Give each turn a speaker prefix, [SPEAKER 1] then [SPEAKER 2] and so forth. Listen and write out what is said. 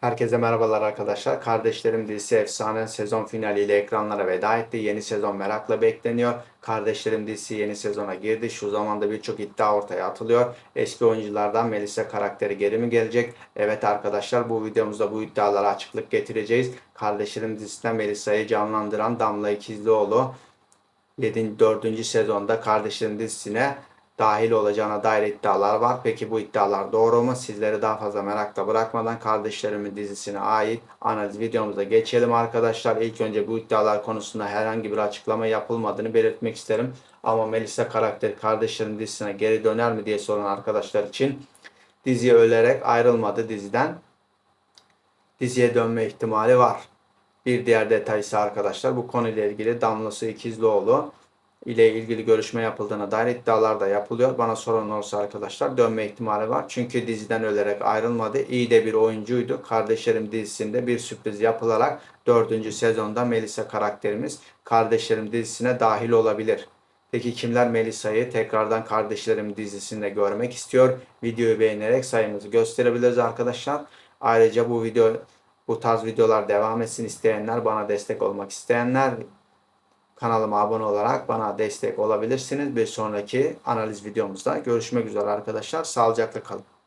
[SPEAKER 1] Herkese merhabalar arkadaşlar. Kardeşlerim dizisi efsane sezon finaliyle ekranlara veda etti. Yeni sezon merakla bekleniyor. Kardeşlerim dizisi yeni sezona girdi. Şu zamanda birçok iddia ortaya atılıyor. Eski oyunculardan Melisa karakteri geri mi gelecek? Evet arkadaşlar bu videomuzda bu iddialara açıklık getireceğiz. Kardeşlerim dizisinden Melisa'yı canlandıran Damla İkizlioğlu 7. 4. sezonda Kardeşlerim dizisine dahil olacağına dair iddialar var. Peki bu iddialar doğru mu? Sizleri daha fazla merakla bırakmadan Kardeşlerimin dizisine ait analiz videomuza geçelim arkadaşlar. İlk önce bu iddialar konusunda herhangi bir açıklama yapılmadığını belirtmek isterim. Ama Melisa karakteri Kardeşlerim dizisine geri döner mi diye soran arkadaşlar için diziye ölerek ayrılmadı diziden. Diziye dönme ihtimali var. Bir diğer detay ise arkadaşlar bu konuyla ilgili Damlası İkizlioğlu ile ilgili görüşme yapıldığına dair iddialar da yapılıyor. Bana soran olursa arkadaşlar dönme ihtimali var. Çünkü diziden ölerek ayrılmadı. İyi de bir oyuncuydu. Kardeşlerim dizisinde bir sürpriz yapılarak 4. sezonda Melisa karakterimiz Kardeşlerim dizisine dahil olabilir. Peki kimler Melisa'yı tekrardan Kardeşlerim dizisinde görmek istiyor? Videoyu beğenerek sayımızı gösterebiliriz arkadaşlar. Ayrıca bu video bu tarz videolar devam etsin isteyenler, bana destek olmak isteyenler Kanalıma abone olarak bana destek olabilirsiniz. Bir sonraki analiz videomuzda görüşmek üzere arkadaşlar. Sağlıcakla kalın.